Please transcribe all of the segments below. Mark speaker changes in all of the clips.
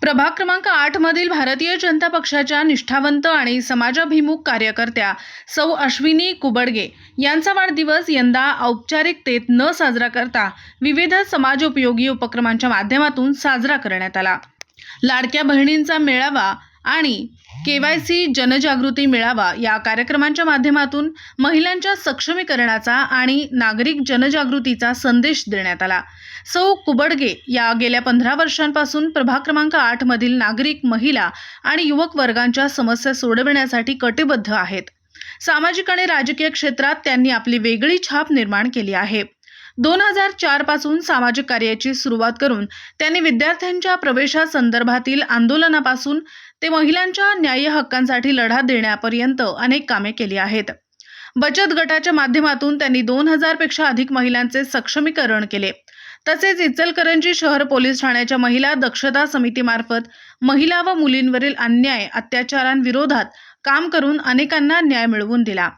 Speaker 1: प्रभाग क्रमांक आठ मधील भारतीय जनता पक्षाच्या निष्ठावंत आणि समाजाभिमुख कार्यकर्त्या सौ अश्विनी कुबडगे यांचा वाढदिवस यंदा औपचारिकतेत न साजरा करता विविध समाजोपयोगी उपक्रमांच्या माध्यमातून साजरा करण्यात आला. लाडक्या बहिणींचा मेळावा आणि के वाय सी जनजागृती मेळावा या कार्यक्रमांच्या माध्यमातून महिलांच्या सक्षमीकरणाचा आणि नागरिक जनजागृतीचा संदेश देण्यात आला. सौ कुबडगे या गेल्या पंधरा वर्षांपासून प्रभाग क्रमांक आठ मधील नागरिक महिला आणि युवक वर्गांच्या समस्या सोडविण्यासाठी कटिबद्ध आहेत. सामाजिक आणि राजकीय क्षेत्रात त्यांनी आपली वेगळी छाप निर्माण केली आहे. दोन हजार चारपासून सामाजिक कार्याची सुरुवात करून त्यांनी विद्यार्थ्यांच्या प्रवेशासंदर्भातील आंदोलनापासून ते महिलांच्या न्याय्य हक्कांसाठी लढा देण्यापर्यंत अनेक कामे केली आहेत. बचत गटाच्या माध्यमातून त्यांनी दोन हजारपेक्षा अधिक महिलांचे सक्षमीकरण केले. तसेच इचलकरंजी शहर पोलीस ठाण्याच्या महिला दक्षता समितीमार्फत महिला व मुलींवरील अन्याय अत्याचारांविरोधात काम करून अनेकांना न्याय मिळवून दिला.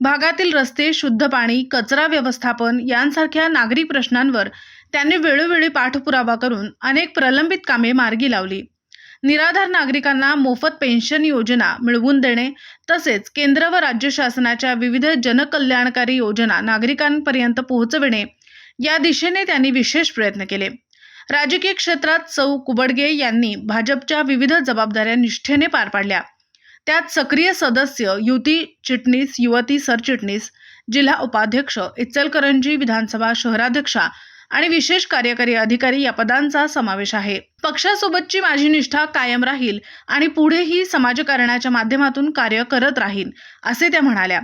Speaker 1: भागातील रस्ते शुद्ध पाणी कचरा व्यवस्थापन यांसारख्या नागरी प्रश्नांवर त्यांनी वेळोवेळी पाठपुरावा करून अनेक प्रलंबित कामे मार्गी लावली. निराधार नागरिकांना मोफत पेन्शन योजना मिळवून देणे तसेच केंद्र व राज्य शासनाच्या विविध जनकल्याणकारी योजना नागरिकांपर्यंत पोहोचविणे या दिशेने त्यांनी विशेष प्रयत्न केले. राजकीय क्षेत्रात सौ कुबडगे यांनी भाजपच्या विविध जबाबदाऱ्या निष्ठेने पार पाडल्या. त्यात सक्रिय सदस्य युती चिटणीस युवती सरचिटणीस जिल्हा उपाध्यक्ष इचलकरंजी विधानसभा शहराध्यक्षा आणि विशेष कार्यकारी अधिकारी या पदांचा समावेश आहे. पक्षासोबतची माझी निष्ठा कायम राहील आणि पुढेही समाजकारणाच्या माध्यमातून कार्य करत राहीन असे त्या म्हणाल्या.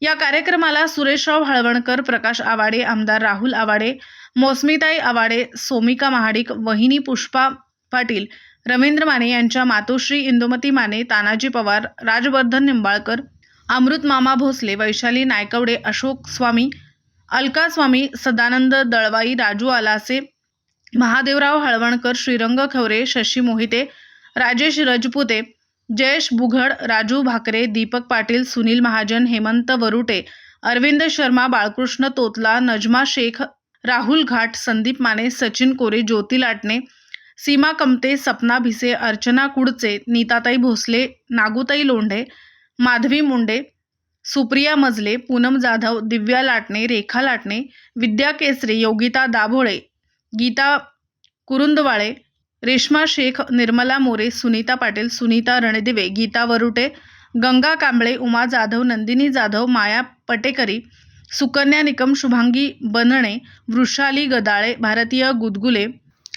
Speaker 1: या कार्यक्रमाला सुरेशराव हळवणकर प्रकाश आवाडे आमदार राहुल आवाडे मोसमीताई आवाडे सोमिका महाडिक वहिनी पुष्पा पाटील रवींद्र माने यांच्या मातोश्री इंदुमती माने तानाजी पवार राजवर्धन निंबाळकर अमृत मामा भोसले वैशाली नायकवडे अशोक स्वामी अलका स्वामी सदानंद दळवाई राजू आलासे महादेवराव हळवणकर श्रीरंग खवरे शशी मोहिते राजेश रजपुते जयेश बुघड राजू भाकरे दीपक पाटील सुनील महाजन हेमंत वरुटे अरविंद शर्मा बाळकृष्ण तोतला नजमा शेख राहुल घाट संदीप माने सचिन कोरे ज्योती लाटणे सीमा कमते सपना भिसे अर्चना कुडचे नीताताई भोसले नागुताई लोंढे माधवी मुंडे सुप्रिया मजले पूनम जाधव दिव्या लाटणे रेखा लाटणे विद्या केसरे योगिता दाभोळे गीता कुरुंदवाळे रेश्मा शेख निर्मला मोरे सुनीता पाटील सुनीता रणदिवे गीता वरुटे गंगा कांबळे उमा जाधव नंदिनी जाधव माया पटेकरी सुकन्या निकम शुभांगी बनणे वृषाली गदाळे भारतीय गुदगुले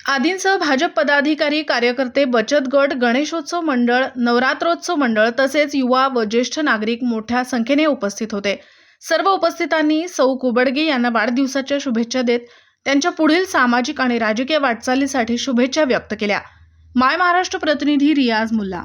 Speaker 1: आदींसह भाजप पदाधिकारी कार्यकर्ते बचत गट गणेशोत्सव मंडळ नवरात्रोत्सव मंडळ तसेच युवा व ज्येष्ठ नागरिक मोठ्या संख्येने उपस्थित होते. सर्व उपस्थितांनी सौ कुबडगे यांना वाढदिवसाच्या शुभेच्छा देत त्यांच्या पुढील सामाजिक आणि राजकीय वाटचालीसाठी शुभेच्छा व्यक्त केल्या. माय महाराष्ट्र प्रतिनिधी रियाज मुल्ला